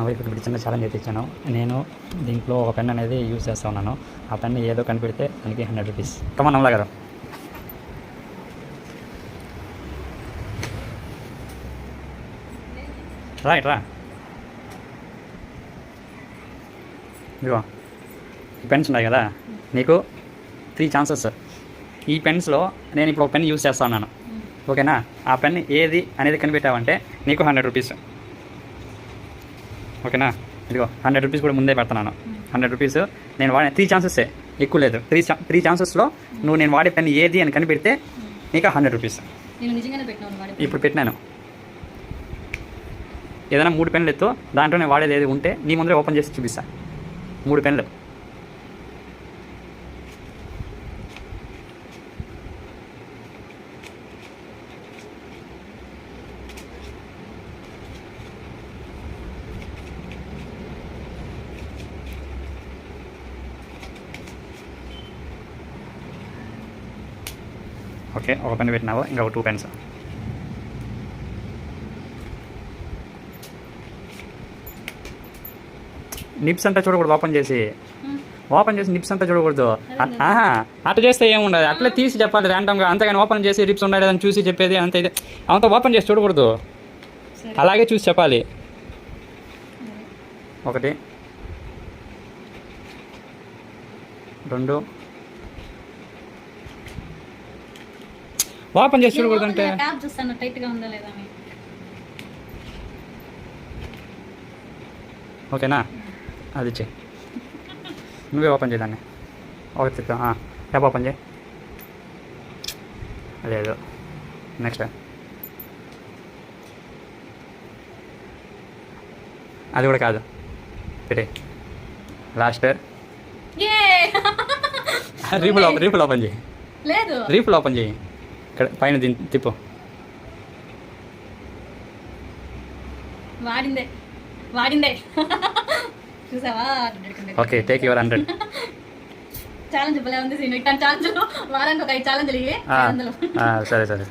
నా వైపు ఇప్పుడు చిన్న ఛాలెంజ్ అయితే ఇచ్చాను నేను దీంట్లో ఒక పెన్ అనేది యూజ్ చేస్తా ఉన్నాను. ఆ పెన్ ఏదో కనిపెడితే దానికి హండ్రెడ్ రూపీస్. కమా నమ్మలా గారు. రైట్ రా. ఇదిగో ఈ పెన్స్ ఉన్నాయి కదా. నీకు త్రీ ఛాన్సెస్ ఈ పెన్స్లో నేను ఇప్పుడు ఒక పెన్ యూజ్ చేస్తా ఉన్నాను. ఓకేనా? ఆ పెన్ ఏది అనేది కనిపెట్టావంటే నీకు హండ్రెడ్ రూపీస్. ఓకేనా? ఇదిగో హండ్రెడ్ రూపీస్ కూడా ముందే పెడుతున్నాను హండ్రెడ్ రూపీస్ నేను వాడే త్రీ ఛాన్సెస్ ఎక్కువ లేదు. త్రీ త్రీ ఛాన్సెస్లో నువ్వు నేను వాడే పెన్ ఏది అని కనిపెడితే నీకు హండ్రెడ్ రూపీస్ ఇప్పుడు పెట్టినాను. ఏదైనా మూడు పెన్లు ఎత్తు దాంట్లో నేను వాడేది ఏది ఉంటే నీ ముందరే ఓపెన్ చేసి చూపిస్తా. మూడు పెన్లు ఓకే ఒక పెన్ పెట్టినావు? ఇంకా ఒక టూ పెన్స్ నిప్స్ అంతా చూడకూడదు ఓపెన్ చేసి. ఓపెన్ చేసి నిప్స్ అంతా చూడకూడదు. అట్లా చేస్తే ఏముండదు అట్లా తీసి చెప్పాలి ర్యాండమ్గా అంతేగాని ఓపెన్ చేసి రిప్స్ ఉన్నాయి అని చూసి చెప్పేది అంత ఇది. అంత ఓపెన్ చేసి చూడకూడదు. అలాగే చూసి చెప్పాలి. ఒకటి. రెండు. ఓపెన్ చేసి చూడకూడదు అంటే? ట్యాబ్ చూస్తాను టైట్గా ఉందా లేదా అని. ఓకేనా? అది చెయ్యి నువ్వే ఓపెన్ చేయదాన్ని ఓకే చెప్తా ట్యాప్ ఓపెన్ చేయి. లేదు. నెక్స్ట్ అది కూడా కాదు. పెట్టే లాస్ట్. ఏ రీపుల్ ఓపెన్ రీపుల్ ఓపెన్ చేయి. లేదు. రీపుల్ ఓపెన్ చేయి. ఇక్కడ పైన తిప్పు. వాడిందే వాడిందే. చూసావా? Okay take your hundred challenge భలే ఉంది సీన్. ఇట్లా ఛాలెంజ్ వారానికి ఒక ఐదు ఛాలెంజ్లు సరే సరే.